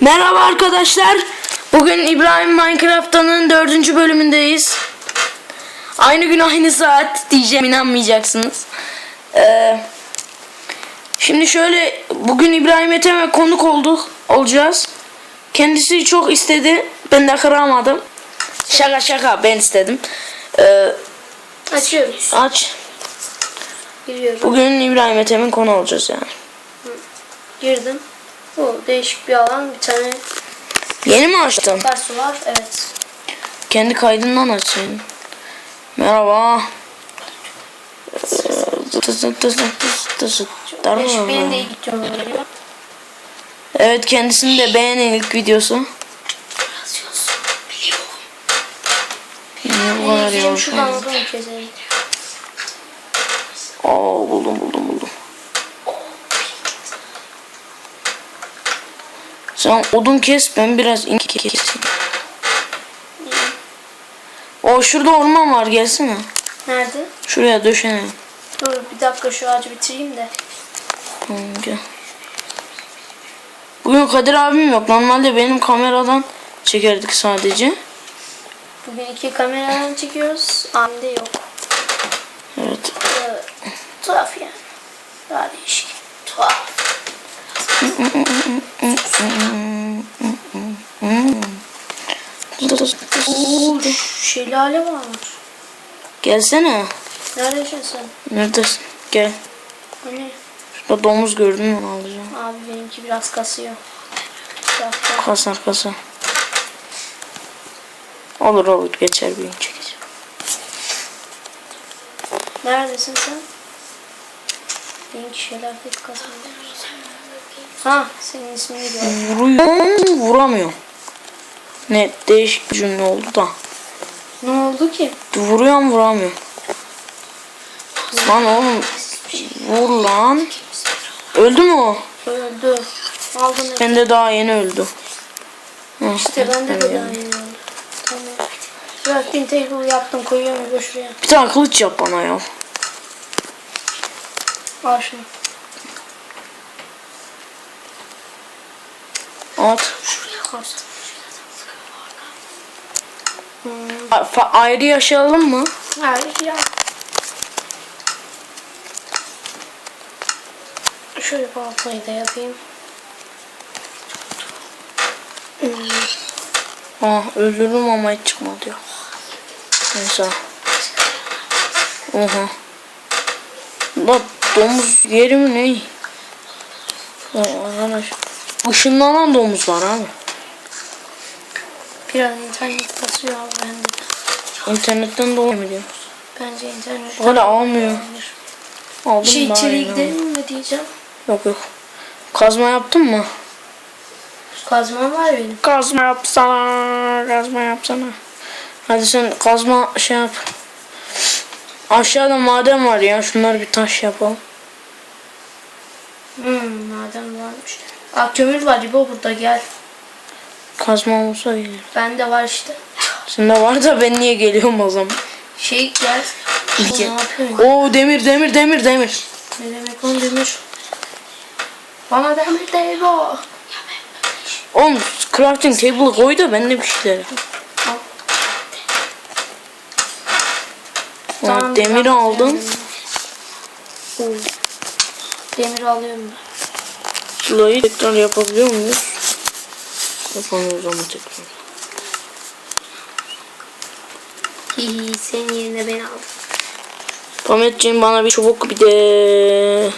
Merhaba arkadaşlar. Bugün İbrahim Minecraft'tanın dördüncü bölümündeyiz. Aynı gün aynı saat diyeceğim inanmayacaksınız. Ee, şimdi şöyle bugün İbrahim Ethem'e konuk olduk olacağız. Kendisi çok istedi. Ben de kıramadım. Şaka şaka ben istedim. Ee, Açıyoruz. aç. Giriyorum. Bugün İbrahim Ethem'in konu olacağız yani. Girdim. Bu değişik bir alan. Bir tane Yeni mi açtın? karsu var. Evet. Kendi kaydından açayım. Merhaba. Değişik benim de oluyor. Evet kendisini de beğenin ilk videosu. Niye bu kadar yavaş şuradan keselim. Aa buldum buldum Sen odun kes ben biraz ink keseyim. O şurada orman var gelsene. Nerede? Şuraya döşene. Dur bir dakika şu ağacı bitireyim de. Tamam, gel. Bugün Kadir abim yok. Normalde benim kameradan çekerdik sadece. Bugün iki kameradan çekiyoruz. Annemde yok. Evet. Ee, tuhaf yani. Daha değişik. Tuhaf. Oo, şelale var. Gelsene. Neredesin sen? Neredesin? Gel. Ne? Şurada domuz gördün mü alacağım. Abi benimki biraz kasıyor. Kasar kasar. Olur olur geçer bir gün çekeceğim. Neredesin sen? Benimki şeyler pek kazanıyor. Ha senin ismini gördüm. Vuruyor vuramıyor. Ne değişik bir cümle oldu da. Ne oldu ki? Vuruyorum vuramıyor. Lan oğlum vur lan. Öldü mü o? Öldü. Aldın. Ben de daha yeni öldü. İşte ben de yani. aynı oldu. Tamam. Crafting table yaptım koyuyorum şuraya. Bir tane kılıç yap bana ya. Al şunu. At. Kast. A- fa- ayrı yaşayalım mı? Hayır ya. Şöyle baltayı da yapayım. Ah öldürdüm ama hiç çıkmadı ya. Neyse. Oha. La domuz yeri mi ne? Ya arkadaş. Işınlanan domuz var abi. Biraz internet kasıyor abi bende. de. İnternetten dolayı mı diyor? Bence internet. Hala almıyor. Aldım Şey daha içeri yeni gidelim mi diyeceğim. Yok yok. Kazma yaptın mı? Kazmam var benim. Kazma yapsana. Kazma yapsana. Hadi sen kazma şey yap. Aşağıda maden var ya. Şunlar bir taş yapalım. Hmm madem varmış. Aa kömür var İbo burada gel. Kazma olsa gelir. Bende var işte. Sende var da ben niye geliyorum o zaman? Şey gel. Yapıyorsun? Oo demir demir demir demir. Ne demek oğlum demir? Bana demir değil o. Oğlum crafting table koy da ben de bir şeyler. Tamam, demir aldım. Demir alıyorum ben. Sıla'yı tekrar yapabiliyor muyuz? Yapamıyoruz ama tekrar. Hihi senin yerine ben aldım. Pametciğim bana bir çubuk bir de...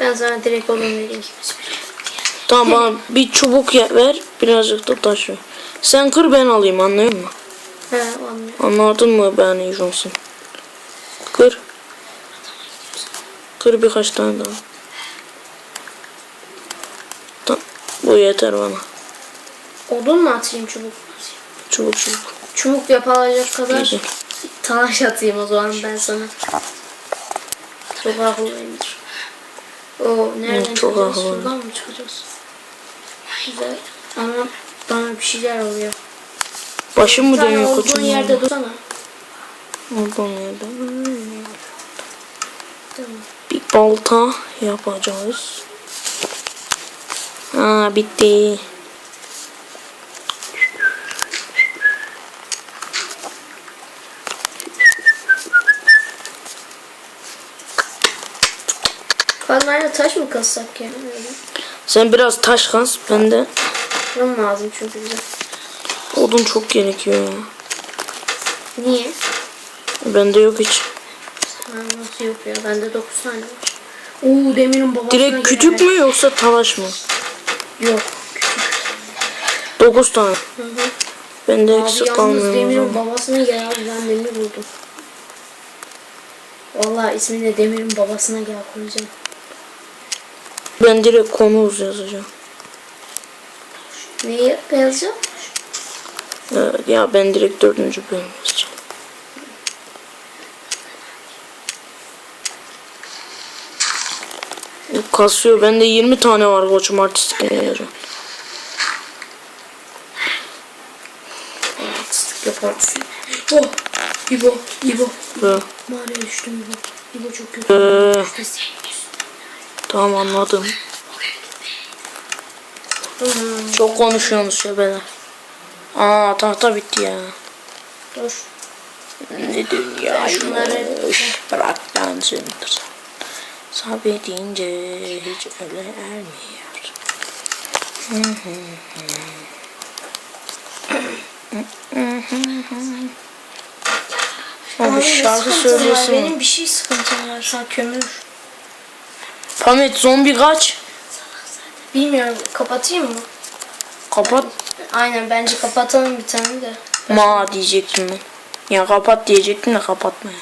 Ben sana direkt onu vereyim. Tamam bana bir çubuk ya- ver birazcık da taş ver. Sen kır ben alayım anlıyor musun? He anlıyorum. Anladın mı ben Johnson? Kır. Kır birkaç tane daha. Tamam. Bu yeter bana. Odun mu atayım çubuk? Çubuk çubuk. Çubuk yapılacak kadar Güzel. taş atayım o zaman ben sana. Çok haklıyımdır. O nereden çok çıkacağız? haklı. Şuradan mı çıkacağız? Güzel. Ama bana bir şeyler oluyor. Başım mı dönüyor olduğun koçum? yerde dursana. Oradan yerde. Tamam. Bir balta yapacağız. Aa bitti. Kazmayla taş mı kazsak ya? Sen biraz taş kaz. Ben de Fırın lazım çünkü bize. odun çok gerekiyor ya. Niye? Bende yok hiç. Ha, nasıl yok ya? Bende 9 tane var. Oo demirin babasına Direkt gelen- mü yoksa talaş mı? Yok. 9 tane. Hı hı. Bende Abi eksik yalnız kalmıyor o demirin babasına gel abi ben demir buldum. Vallahi ismini de demirin babasına gel koyacağım. Ben direkt konuz yazacağım. Neyi yazacağım? Evet, ya ben direkt dördüncü bölüm yazacağım. Kasıyor. Bende 20 tane var koçum artistik yazacağım. Artistik yaparsın. Oh! İbo, İbo. Ee, Mağaraya düştüm İbo. İbo çok kötü. ee, tamam anladım. Hmm, Çok konuşuyorsunuz ya beyler. Aa tahta bitti ya. dur. Ne dünya şunları- bırak yansındır. Sabredince hiç öyle ermiyor. Abi şarkı var? söylesin. Benim bir şey sıkıntım var. Sen kömür. Pamet zombi kaç? Bilmiyorum. Kapatayım mı? Kapat. Aynen bence kapatalım bir tane de. Ma diyecektim ben. Ya kapat diyecektim de kapatma ya.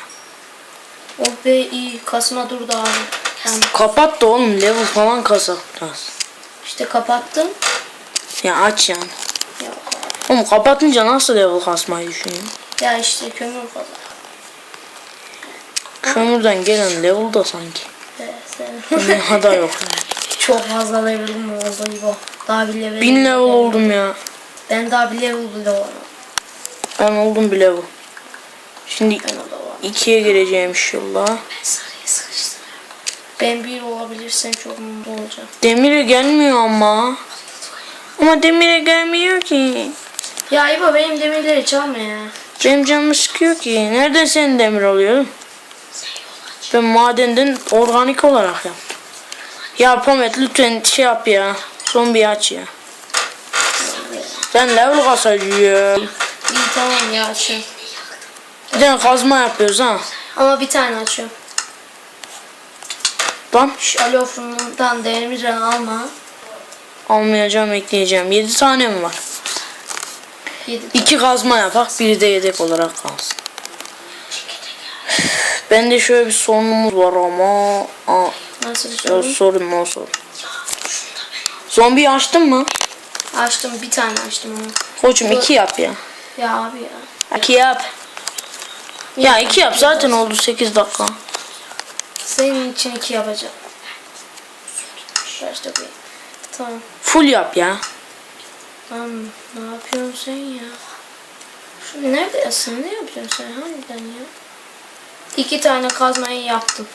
Oh be iyi. Kasma durdu abi. Yani Kapat da oğlum level falan biraz. işte kapattım. Ya aç yani. Yok Oğlum kapatınca nasıl level kasmayı düşünüyorsun? Ya işte kömür falan. Kömürden gelen level da sanki. Evet, evet. Dünyada yok. Çok fazla level'ım oldu bu. Daha bir level. Bin level oldum ya. Ben daha bir level bile var. Ben oldum bir level. Şimdi Ben ikiye gireceğim inşallah. Sıkıştım. Ben bir olabilirsem çok mutlu olacağım. Demire gelmiyor ama. Ama demire gelmiyor ki. Ya İbo benim demirleri çalma ya. Benim canımı sıkıyor ki. Nereden senin demir oluyor? Ben madenden organik olarak yaptım. Ya Pamet lütfen şey yap ya. Son bir aç ya. Ben level kasacağım. İyi tamam ya açıyorum. Bir tane kazma yapıyoruz ha. Ama bir tane açıyorum. Lan Şu alo fırınından demiri alma. almayacağım ekleyeceğim. 7 tane mi var? Yedi. İki kazma yapak, biri de yedek olarak kalsın. Bende şöyle bir sorunumuz var ama aa, Nasıl bir ya sorun? sorun o sorun. Zombiyi açtın mı? Açtım bir tane açtım onu. Koçum iki yap ya. Ya abi ya. İki yap. Ya iki yap zaten oldu 8 dakika. Senin için iki yapacağım. Başta bir. Tamam. Full yap ya. Tamam. Ne yapıyorsun sen ya? Şu neredesin? Ne yapıyorsun sen? Harbiden ya. İki tane kazmayı yaptım.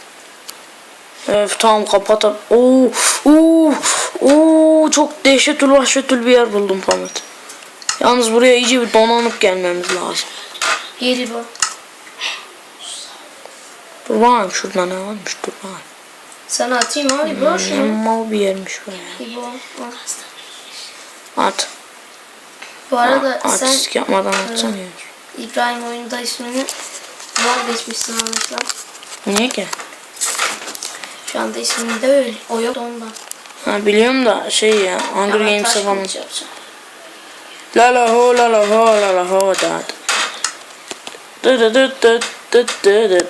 Evet tamam kapat. Oo, oo, oo, çok dehşetül vahşetül bir yer buldum Pamet. Yalnız buraya iyice bir donanıp gelmemiz lazım. Geri bu. Dur bakayım şurada ne varmış dur bakayım. Sana atayım abi bu şunu. Mal bir yermiş bu ya. İbo. At. Bu arada sen Artistik yapmadan atsana ya. İbrahim oyunda ismini vazgeçmişsin anlaşılan. Niye ki? Şu anda ismini de öyle. O yok da ondan. Ha biliyorum da şey ya Hunger Ama Games'e falan. La la ho la la ho la la ho da. Dı dı dı dı dı dı dı.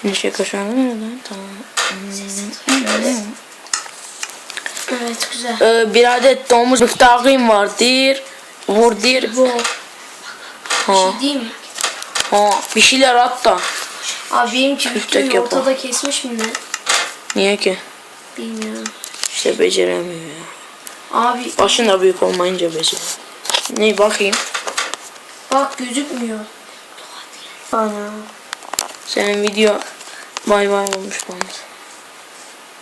Şimdi şey kaşarlı Tamam. Evet güzel. Ee, bir adet domuz miktarım vardır. Vurdur. Bu Ha, şey değil mi? ha. Bir şeyler at da. Abi videoyu yapalım. ortada kesmiş mi ne? Niye ki? Bilmiyorum. İşte beceremiyor ya. Abi Başında büyük olmayınca beceriyor. Ne bakayım. bak gözükmüyor. Ana. Senin video bay bay olmuş bana.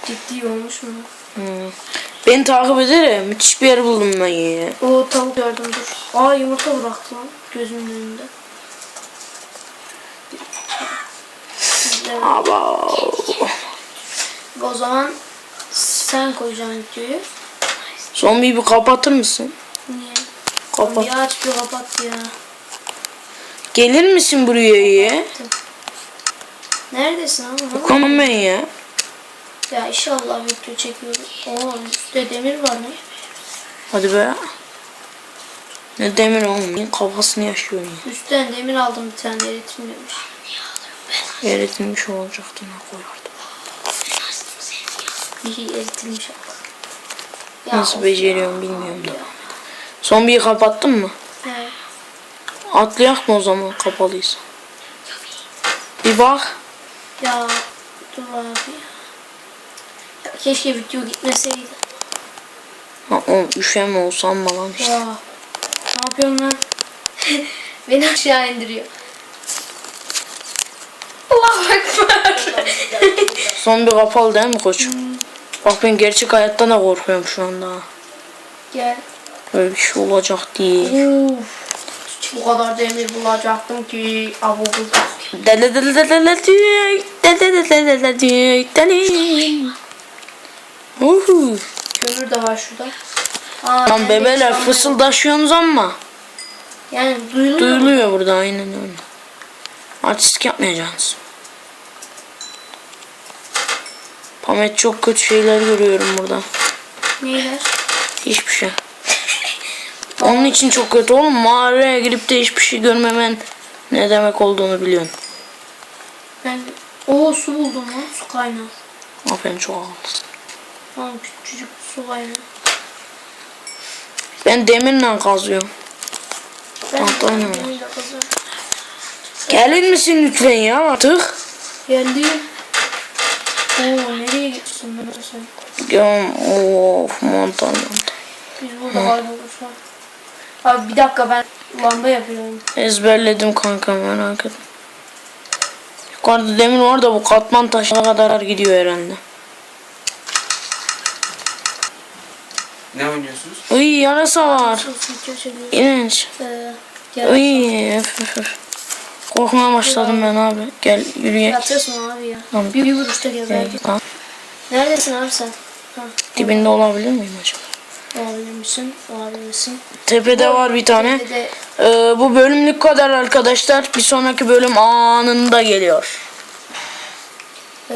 Ciddi olmuş mu? Hmm. Beni takip ederim. Müthiş bir yer buldum ben ya. O tavuk gördüm dur. Aa yumurta bıraktı lan gözümün önünde. Aba. o zaman sen koyacaksın videoyu. Zombiyi bir kapatır mısın? Niye? Kapat. Bir aç bir kapat ya. Gelir misin buraya ya? Neredesin ama? Bakamam ben ya. Ya inşallah video çekiyoruz. Oo üstte demir var mı? Hadi be. Ne demir oğlum. Kafasını yaşıyor ya. Üstten demir aldım bir tane eritilmemiş. Eritilmiş olacaktı ne koyardım. Bir eritilmiş. Ya Nasıl beceriyorum bilmiyorum da. Zombiyi kapattın mı? Evet. Atlayak mı o zaman kapalıysa? Bir bak. Ya dur abi ya. ya. Keşke video gitmeseydi. Ha, oğlum üşeme olsam mı lan işte. Ya. Ne yapıyorsun lan? Beni aşağı indiriyor. Allah ekber. Zombi kapalı değil mi koçum? Bak ben gerçek hayattan da korkuyorum şu anda. Gel. Böyle bir şey olacak diye. Uf. Bu kadar demir bulacaktım ki abu bulduk. Uhu. Kömür de var şurada. Aa, de bebeler fısıldaşıyorsunuz ama. Yani duyuluyor. Duyuluyor burada aynen öyle. Artistik yapmayacaksınız. Pamet çok kötü şeyler görüyorum burada. Neyler? Hiçbir şey. Onun için çok kötü oğlum. Mağaraya girip de hiçbir şey görmemen ne demek olduğunu biliyorsun. Ben o su buldum lan su kaynağı. Aferin çok haklısın. Lan küçücük su kaynağı. Ben demirle kazıyorum. Ben de kazıyorum. Gelir misin lütfen ya artık? Geldim. Oo nereye gitsin ben sen? Ya of mantar mantar. Biz burada kayboluruz şu an. Abi bir dakika ben lamba yapıyorum. Ezberledim kanka merak etme. Yukarıda demir var da bu katman taşına kadar gidiyor herhalde. Ne oynuyorsunuz? Iy yarasa var. İğrenç. Ee, gel. Iy öf öf öf. Korkmaya başladım ben abi. Gel yürüyek. Yatıyorsun abi ya. Tamam. Bir, bir vuruşta Gel, geberdik. Neredesin abi sen? Ha, Dibinde olabilir miyim acaba? Olabilir misin? Olabilir misin? Tepede var bir tane. Tepede- Ee, bu bölümlük kadar arkadaşlar. Bir sonraki bölüm anında geliyor. Ee,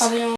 abone.